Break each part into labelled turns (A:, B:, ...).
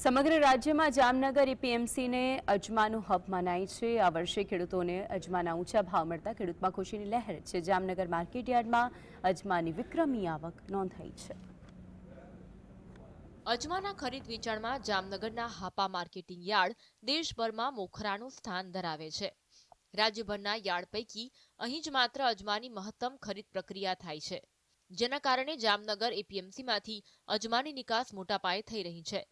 A: સમગ્ર રાજ્યમાં જામનગર એપીએમસીને અજમાનું હબ મનાય છે. આ વર્ષે ખેડૂતોને અજમાના ઊંચા ભાવ મળતા ખેડૂતમાં ખુશીની લહેર છે. જામનગર માર્કેટયાર્ડમાં અજમાની વિક્રમી આવક નોંધાઈ છે.
B: અજમાના ખરીદ વેચાણમાં જામનગરના હાપા માર્કેટિંગ યાર્ડ દેશભરમાં મોખરાનું સ્થાન ધરાવે છે. રાજ્યભરના યાર્ડ પૈકી અહીં જ માત્ર અજમાની મહત્તમ ખરીદ પ્રક્રિયા થાય છે. જેના કારણે જામનગર એપીએમસીમાંથી અજમાની નિકાસ મોટા પાયે થઈ રહી છે.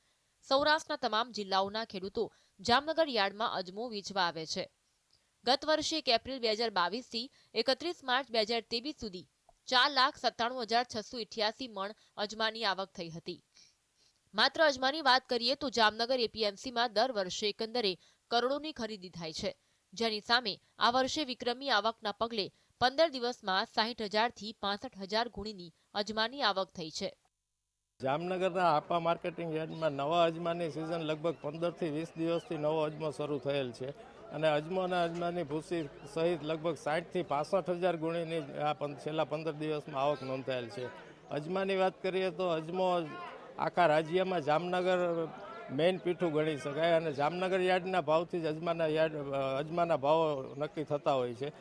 B: સૌરાષ્ટ્રના તમામ જિલ્લાઓના ખેડૂતો જામનગર યાર્ડમાં અજમો વેચવા આવે છે. ગત વર્ષે એક એપ્રિલ બે હજાર બાવીસથી એકત્રીસ માર્ચ બે હજાર ત્રેવીસ સુધી ચાર લાખ સત્તાણું હજાર છસો ઇઠ્યાસી મણ અજમાની આવક થઈ હતી. માત્ર અજમાની વાત કરીએ તો જામનગર એપીએમસીમાં દર વર્ષે એકંદરે કરોડોની ખરીદી થાય છે. જેની સામે આ વર્ષે વિક્રમી આવકના પગલે પંદર દિવસમાં સાહીઠ હજારથી પાસઠ હજાર ગુણીની અજમાની આવક થઈ છે.
C: જામનગરના આપા માર્કેટિંગ યાર્ડમાં નવા અજમાની સિઝન લગભગ પંદરથી વીસ દિવસથી નવો અજમો શરૂ થયેલ છે અને અજમો અને અજમાની ભૂસી સહિત લગભગ સાઠથી પાસઠ હજાર ગુણીની આ છેલ્લા પંદર દિવસમાં આવક નોંધાયેલ છે. અજમાની વાત કરીએ તો અજમો આખા રાજ્યમાં જામનગર મેઇન પીઠું ગણી શકાય અને જામનગર યાર્ડના ભાવથી જ અજમાના યાર્ડ, અજમાના ભાવો નક્કી થતા હોય છે.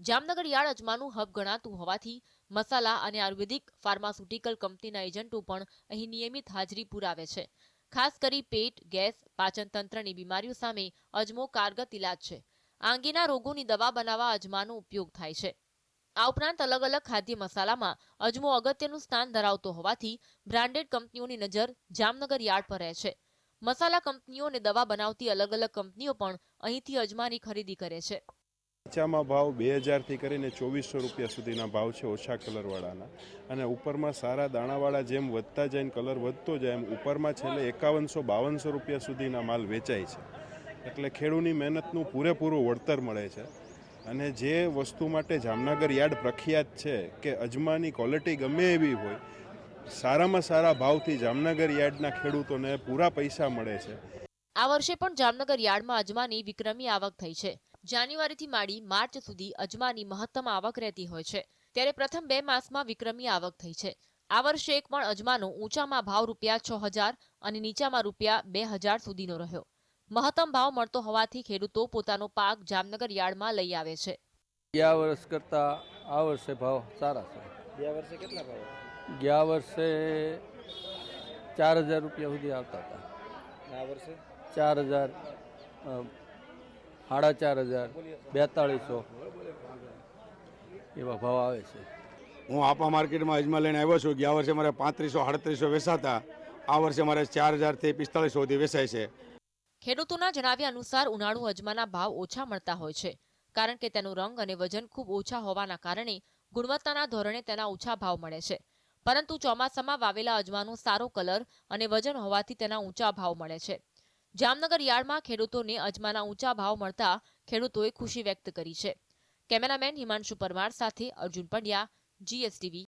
B: જામનગર યાર્ડ અજમાનું હબ ગણાતું હોવાથી મસાલા અને આયુર્વેદિક ફાર્માસ્યુટિકલ કંપનીના એજન્ટો પણ અહીં નિયમિત હાજરી પુરાવે છે. ખાસ કરી પેટ, ગેસ પાચનતંત્રની બીમારીઓ સામે અજમો કારગત ઇલાજ છે. આ અંગેના રોગોની દવા બનાવવા અજમાનો ઉપયોગ થાય છે. આ ઉપરાંત અલગ અલગ ખાદ્ય મસાલામાં અજમો અગત્યનું સ્થાન ધરાવતો હોવાથી બ્રાન્ડેડ કંપનીઓની નજર જામનગર યાર્ડ પર રહે છે. મસાલા કંપનીઓ અને દવા બનાવતી અલગ અલગ કંપનીઓ પણ અહીંથી અજમાની ખરીદી કરે છે.
D: નીચામાં ભાવ બે હજારથી કરીને ચોવીસો રૂપિયા સુધીના ભાવ છે ઓછા કલરવાળાના. અને ઉપરમાં સારા દાણાવાળા જેમ વધતા જાય કલર વધતો જાય એમ ઉપરમાં છેલ્લે એકાવનસો બાવનસો રૂપિયા સુધીના માલ વેચાય છે. એટલે ખેડૂની મહેનતનું પૂરેપૂરું વળતર મળે છે. અને જે વસ્તુ માટે જામનગર યાર્ડ પ્રખ્યાત છે કે અજમાની ક્વોલિટી ગમે એવી હોય, સારામાં સારા ભાવથી જામનગર યાર્ડના ખેડૂતોને પૂરા પૈસા મળે છે.
B: આ વર્ષે પણ જામનગર યાર્ડમાં અજમાની વિક્રમી આવક થઈ છે. જાન્યુઆરીથી માંડી માર્ચ સુધી અજમાની મહત્તમ આવક રહેતી હોય છે. ત્યારે પ્રથમ બે માસમાં વિક્રમી આવક થઈ છે. આ વર્ષે એક પણ અજમાનો ઊંચામાં ભાવ રૂપિયા છ હજાર અને નીચામાં રૂપિયા બે હજાર સુધીનો રહ્યો. મહત્તમ ભાવ મળતો હોવાથી ખેડૂતો પોતાનો પાક જામનગર યાર્ડમાં લઈ આવે છે.
E: ગયા વર્ષ કરતા આ વર્ષે ભાવ સારા છે.
F: ગયા વર્ષે કેટલા ભાવ
E: ગયા વર્ષે ચાર હજાર રૂપિયા સુધી આવતા હતા.
F: આ વર્ષે?
E: ચાર હજાર સાડા ચાર હજાર બેતાળીસો. એવા ભાવ આવે છે.
G: હું આપા માર્કેટમાં અજમા લઈને આવ્યો છું. ગયા વર્ષે મારે પાંત્રીસો સાડત્રીસો વેચાતા આ વર્ષે મારે ચાર હજારથી પિસ્તાળીસો સુધી વેચાય છે.
B: ખેડૂતોના જણાવ્યા અનુસાર ઉનાળુ અજમાના ભાવ ઓછા મળતા હોય છે કારણ કે તેનો રંગ અને વજન ખૂબ ઓછા હોવાના કારણે ગુણવત્તાના ધોરણે તેના ઓછા ભાવ મળે છે. પરંતુ ચોમાસામાં વાવેલા અજમાનો સારો કલર અને વજન હોવાથી તેના ઊંચા ભાવ મળે છે. જામનગર યાર્ડમાં ખેડૂતોને અજમાના ઊંચા ભાવ મળતા ખેડૂતોએ ખુશી વ્યક્ત કરી છે. કેમેરામેન હિમાંશુ પરમાર સાથે અર્જુન પંડ્યા જીએસટીવી